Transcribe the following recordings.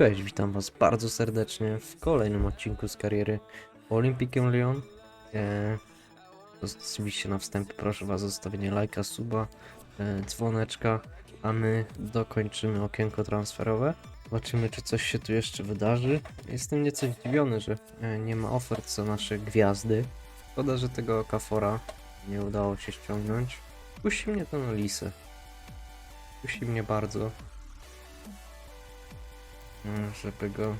Cześć, witam Was bardzo serdecznie w kolejnym odcinku z kariery Olympikiem Lyon. E, oczywiście na wstępie proszę Was o zostawienie lajka, suba, e, dzwoneczka, a my dokończymy okienko transferowe. Zobaczymy, czy coś się tu jeszcze wydarzy. Jestem nieco zdziwiony, że e, nie ma ofert za nasze gwiazdy. Szkoda, że tego Okafora nie udało się ściągnąć. Kusi mnie to na lisę. Kusi mnie bardzo. Mm, żeby go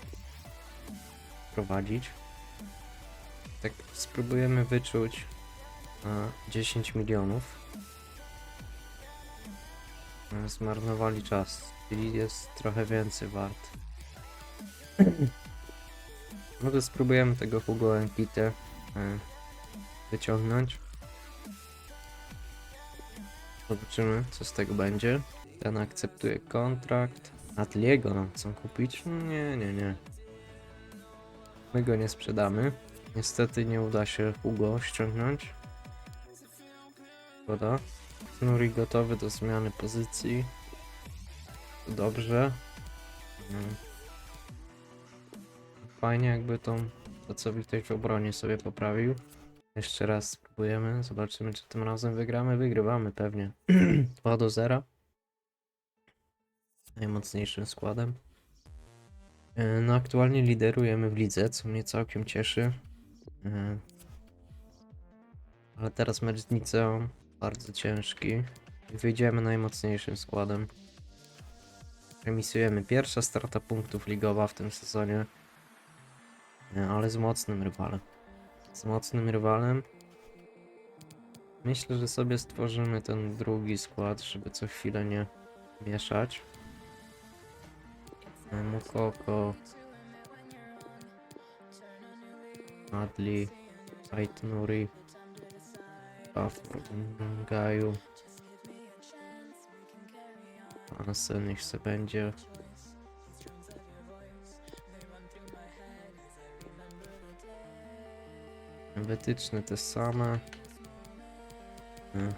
prowadzić. Tak spróbujemy wyczuć na 10 milionów. Mm, Zmarnowali czas, czyli jest trochę więcej wart. Może spróbujemy tego Hugo Enkite y, wyciągnąć. Zobaczymy, co z tego będzie. Ten akceptuje kontrakt. Atliego chcą kupić? Nie, nie, nie. My go nie sprzedamy. Niestety nie uda się Hugo ściągnąć. Szkoda. Nuri gotowy do zmiany pozycji. Dobrze. Mm. Fajnie jakby tą pracowitość w obronie sobie poprawił. Jeszcze raz spróbujemy. Zobaczymy czy tym razem wygramy. Wygrywamy pewnie. 2 do 0 najmocniejszym składem. E, No aktualnie liderujemy w lidze, co mnie całkiem cieszy. E, Ale teraz mecz z Niceą bardzo ciężki. Wyjdziemy najmocniejszym składem. Remisujemy pierwsza strata punktów ligowa w tym sezonie. E, Ale z mocnym rywalem. Z mocnym rywalem. Myślę, że sobie stworzymy ten drugi skład, żeby co chwilę nie mieszać. Mukoko, Adli, Aitnuri, Gaju, Hansen niech se będzie. Wytyczne te same. Hmm.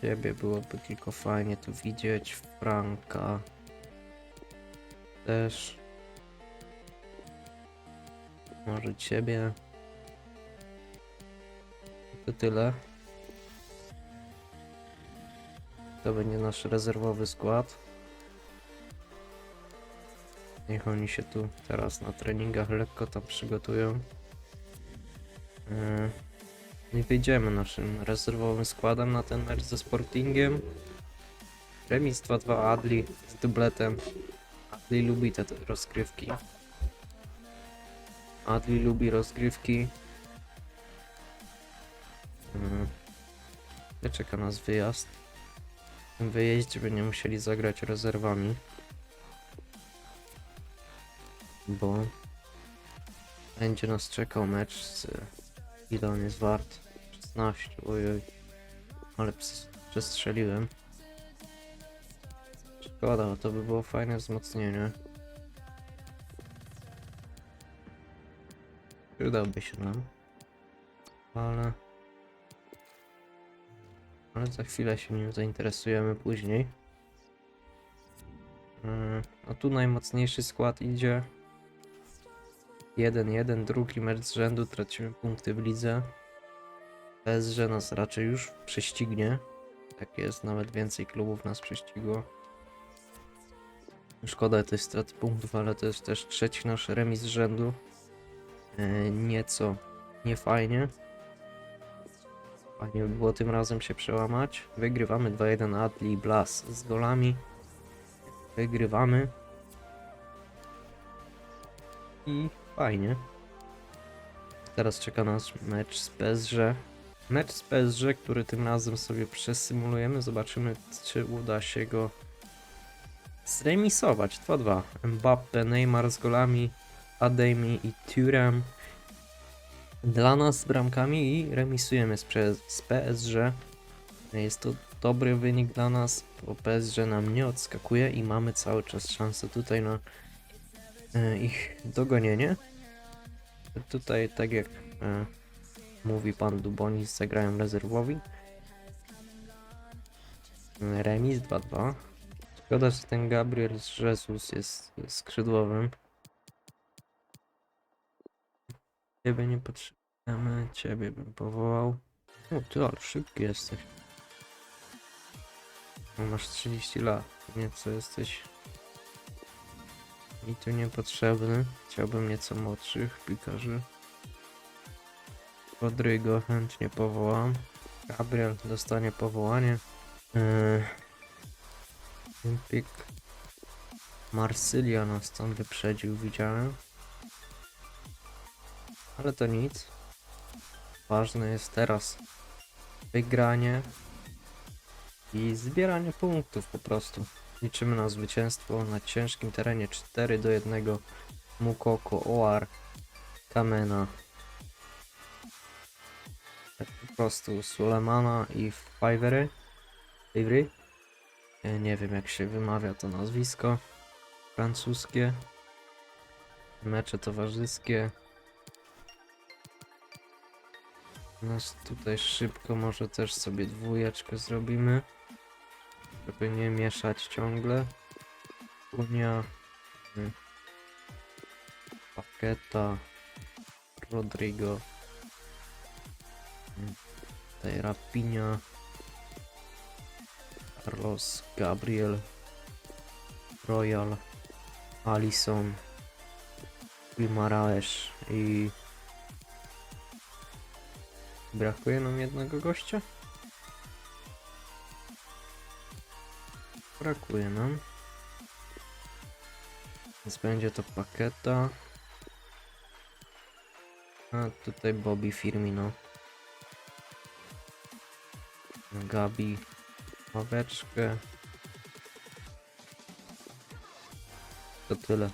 Ciebie byłoby tylko fajnie tu widzieć. Franka też. Może ciebie. To tyle. To będzie nasz rezerwowy skład. Niech oni się tu teraz na treningach lekko tam przygotują. Yy. I wyjdziemy naszym rezerwowym składem na ten mecz ze Sportingiem. Remis 2-2 Adli z dubletem. Adli lubi te, rozgrywki. Adli lubi rozgrywki. Hmm. Czeka nas wyjazd. W tym wyjeździe musieli zagrać rezerwami. Bo będzie nas czekał mecz z ile on jest wart? 16, ojoj. Ale przestrzeliłem. Szkoda, bo to by było fajne wzmocnienie. Przydałby się nam. Ale... Ale za chwilę się nim zainteresujemy później. Yy, A tu najmocniejszy skład idzie. 1-1, drugi mecz z rzędu, tracimy punkty w lidze. PSG nas raczej już prześcignie. Tak jest, nawet więcej klubów nas prześcigło. Szkoda tej straty punktów, ale to jest też trzeci nasz remis z rzędu. E, nieco niefajnie. Fajnie by było tym razem się przełamać. Wygrywamy 2-1 Adli i Blas z golami. Wygrywamy. I fajnie. Teraz czeka nas mecz z PSG. Mecz z PSG, który tym razem sobie przesymulujemy. Zobaczymy, czy uda się go zremisować 2-2. Mbappe, Neymar z golami, Ademi i Thuram dla nas z bramkami i remisujemy z, z PSG. Jest to dobry wynik dla nas, bo PSG nam nie odskakuje i mamy cały czas szansę tutaj na e, ich dogonienie. Tutaj, tak jak e, mówi pan Dubonis, zagrają rezerwowi. Remis 2-2. Szkoda, że ten Gabriel Jesus jest skrzydłowym. Ciebie nie potrzebujemy, ciebie bym powołał. O ty, ale szybki jesteś. No, masz 30 lat, nieco jesteś mi tu niepotrzebny. Chciałbym nieco młodszych piłkarzy. Rodrigo chętnie powołam. Gabriel dostanie powołanie. Yy... Olympic Marsylia nas tam wyprzedził, widziałem. Ale to nic. Ważne jest teraz wygranie i zbieranie punktów po prostu. Liczymy na zwycięstwo na ciężkim terenie 4 do 1 Mukoko, Oar, Kamena. Tak po prostu Sulemana i Fivery. Fivery? Ja Nie wiem jak się wymawia to nazwisko. Francuskie. Mecze towarzyskie. Nas tutaj szybko może też sobie dwójeczkę zrobimy. Żeby nie mieszać ciągle. Unia. y, Paketa. Rodrigo. y, Tutaj Rapinia. Carlos, Gabriel, Royal, Alison, Guimaraes i brakuje nam jednego gościa? Brakuje nam. Więc będzie to paketa. A tutaj Bobby Firmino. Gabi ławeczkę. To tyle.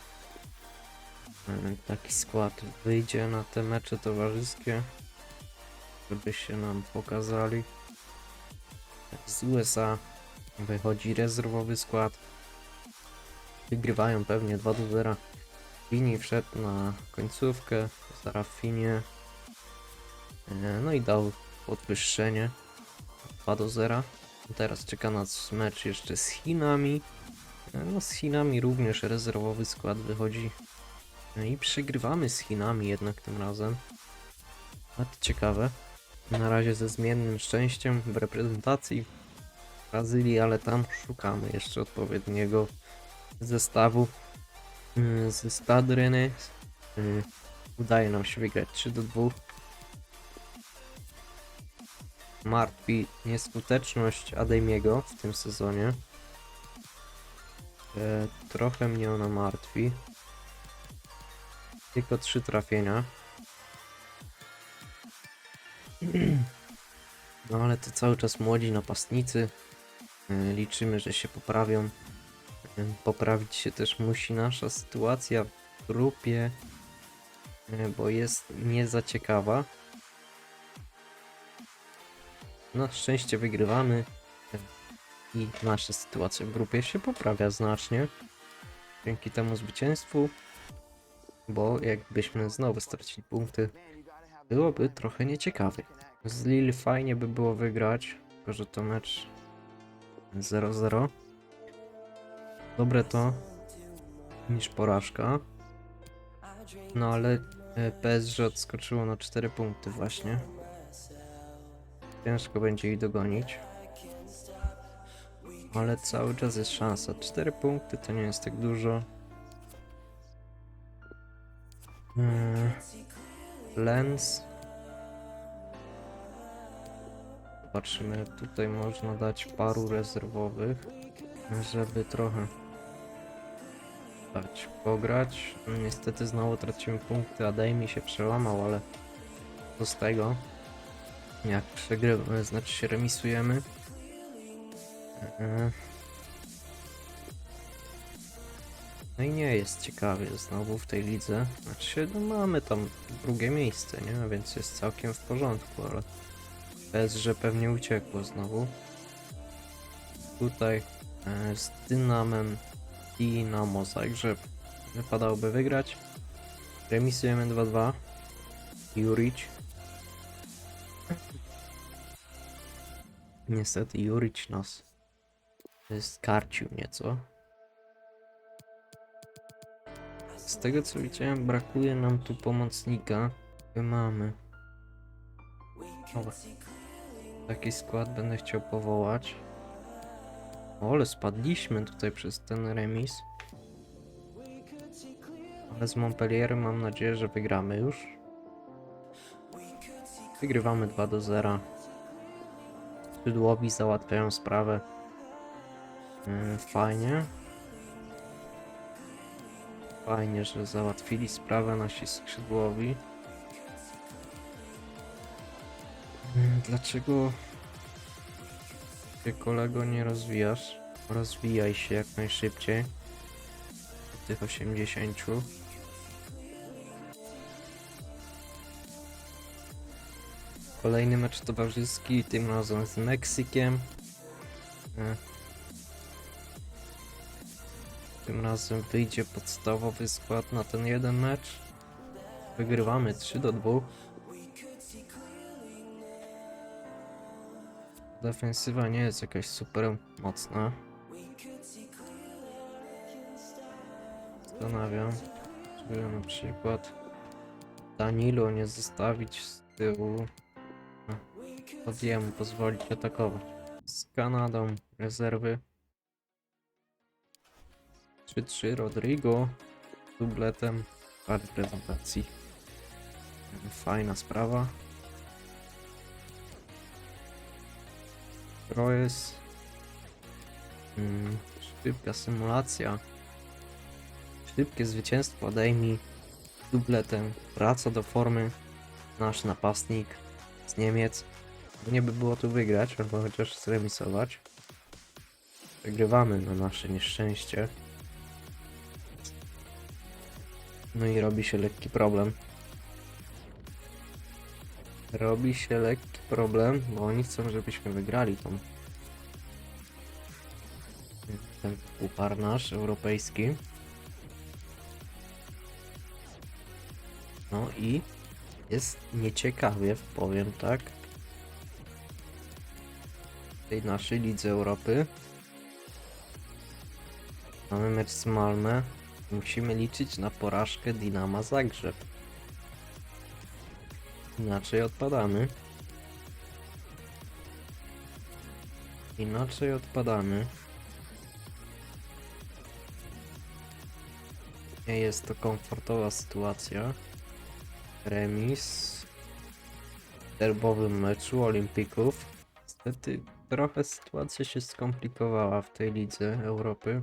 E, Taki skład wyjdzie na te mecze towarzyskie, żeby się nam pokazali. Z USA wychodzi rezerwowy skład. Wygrywają pewnie 2 do 0. Fini wszedł na końcówkę za Raffinie. E, No i dał podwyższenie 2 do 0. Teraz czeka nas mecz jeszcze z Chinami. No z Chinami również rezerwowy skład wychodzi. No i przegrywamy z Chinami jednak tym razem. A to ciekawe. Na razie ze zmiennym szczęściem w reprezentacji Brazylii, ale tam szukamy jeszcze odpowiedniego zestawu yy, ze. Yy, Udaje nam się wygrać 3 do 2 martwi nieskuteczność Ademiego w tym sezonie. E, trochę mnie ona martwi. Tylko trzy trafienia. No ale to cały czas młodzi napastnicy. E, liczymy, że się poprawią. E, poprawić się też musi nasza sytuacja w grupie, e, bo jest nie za ciekawa. Na szczęście wygrywamy i nasza sytuacja w grupie się poprawia znacznie dzięki temu zwycięstwu, bo jakbyśmy znowu stracili punkty, byłoby trochę nieciekawie. Z Lille fajnie by było wygrać, tylko że to mecz 0-0. Dobre to niż porażka. No ale e, PSG odskoczyło na 4 punkty właśnie. Ciężko będzie ich dogonić. Ale cały czas jest szansa. 4 punkty to nie jest tak dużo. Hmm. Lens. Zobaczymy, tutaj można dać paru rezerwowych, żeby trochę dać pograć. Niestety znowu tracimy punkty, a Dej mi się przełamał, ale z tego? Jak przegrywamy, znaczy się remisujemy. Mhm. No i nie jest ciekawie znowu w tej lidze. Znaczy no mamy tam drugie miejsce, nie? Więc jest całkiem w porządku, ale bez, że pewnie uciekło znowu. Tutaj e, z Dynamem Dynamo Zagrzeb wypadałoby wygrać. Remisujemy 2-2. Juric Niestety Jurić nas skarcił nieco. Z tego co widziałem, brakuje nam tu pomocnika. Mamy. Dobra. Taki skład będę chciał powołać. O, ale spadliśmy tutaj przez ten remis. Ale z Montpellierem mam nadzieję, że wygramy już. Wygrywamy 2 do 0. Skrzydłowi załatwiają sprawę. Yy, Fajnie. Fajnie, że załatwili sprawę nasi skrzydłowi. Yy, Dlaczego ty kolego nie rozwijasz? Rozwijaj się jak najszybciej. Tych 80. Kolejny mecz towarzyski, tym razem z Meksykiem. E. Tym razem wyjdzie podstawowy skład na ten jeden mecz. Wygrywamy 3 do 2. Defensywa nie jest jakaś super mocna. Zastanawiam, czy na przykład Danilo nie zostawić z tyłu. Pod jemu pozwolić atakować. Z Kanadą rezerwy. 3-3 Rodrigo z dubletem w reprezentacji. Fajna sprawa. Trojes. Mm, szybka symulacja. Szybkie zwycięstwo Ademi z dubletem. Wraca do formy nasz napastnik z Niemiec. Nie by było tu wygrać, albo chociaż zremisować. Wygrywamy na nasze nieszczęście. No i robi się lekki problem. Robi się lekki problem, bo oni chcą, żebyśmy wygrali tą ten puchar nasz europejski. No i jest nieciekawie, powiem tak. Tej naszej Lidze Europy. Mamy mecz z Malmę. Musimy liczyć na porażkę Dinama Zagrzeb. Inaczej odpadamy. Inaczej odpadamy. Nie jest to komfortowa sytuacja. Remis w derbowym meczu Olimpików. Niestety trochę sytuacja się skomplikowała w tej lidze Europy.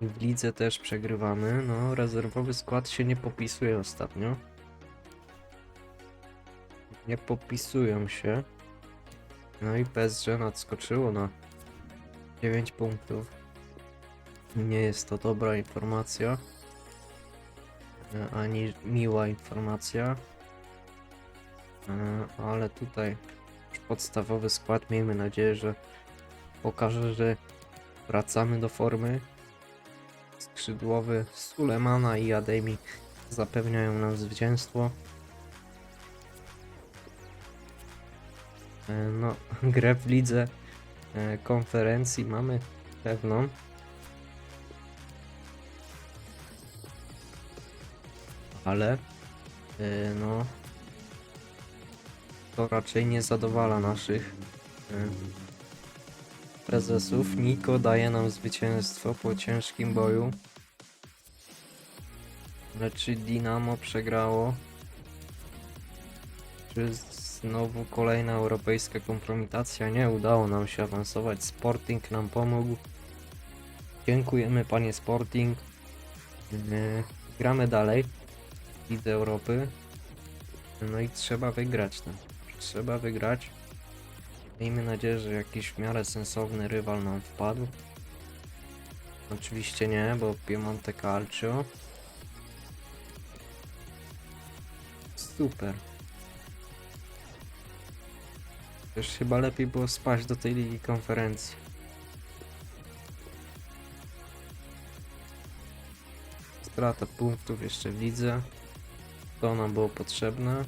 W lidze też przegrywamy. No, rezerwowy skład się nie popisuje ostatnio. Nie popisują się. No i PSG nadskoczyło na 9 punktów. Nie jest to dobra informacja. E, Ani miła informacja. E, Ale tutaj podstawowy skład. Miejmy nadzieję, że pokaże, że wracamy do formy. Skrzydłowy Sulemana i Ademi zapewniają nam zwycięstwo. E, No, grę w lidze e, konferencji mamy pewną. Ale e, no to raczej nie zadowala naszych e, prezesów. Niko daje nam zwycięstwo po ciężkim boju. Ale czy Dinamo przegrało? Czy znowu kolejna europejska kompromitacja? Nie udało nam się awansować. Sporting nam pomógł. Dziękujemy panie Sporting. Yy, gramy dalej. w Lidze Europy. No i trzeba wygrać tam. Trzeba wygrać. Miejmy nadzieję, że jakiś w miarę sensowny rywal nam wpadł. Oczywiście nie, bo Piemonte Calcio. Super. Też chyba lepiej było spaść do tej ligi konferencji. Strata punktów jeszcze w lidze. To nam było potrzebne.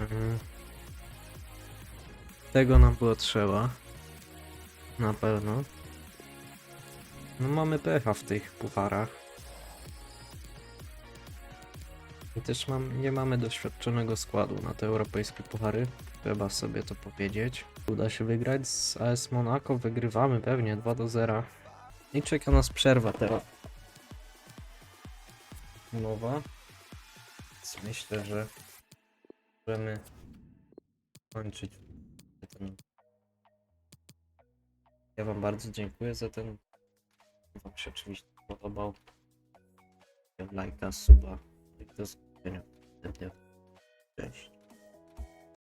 Mhm. Tego nam było trzeba. Na pewno. No mamy pecha w tych pucharach. I też mam, nie mamy doświadczonego składu na te europejskie puchary. Trzeba sobie to powiedzieć. Uda się wygrać z AS Monaco. Wygrywamy pewnie 2 do 0. I czeka nas przerwa teraz. Nowa. Więc myślę, że możemy kończyć. Ja Wam bardzo dziękuję za ten. Wam się oczywiście podobał. Lajka, suba. Do zobaczenia. Cześć.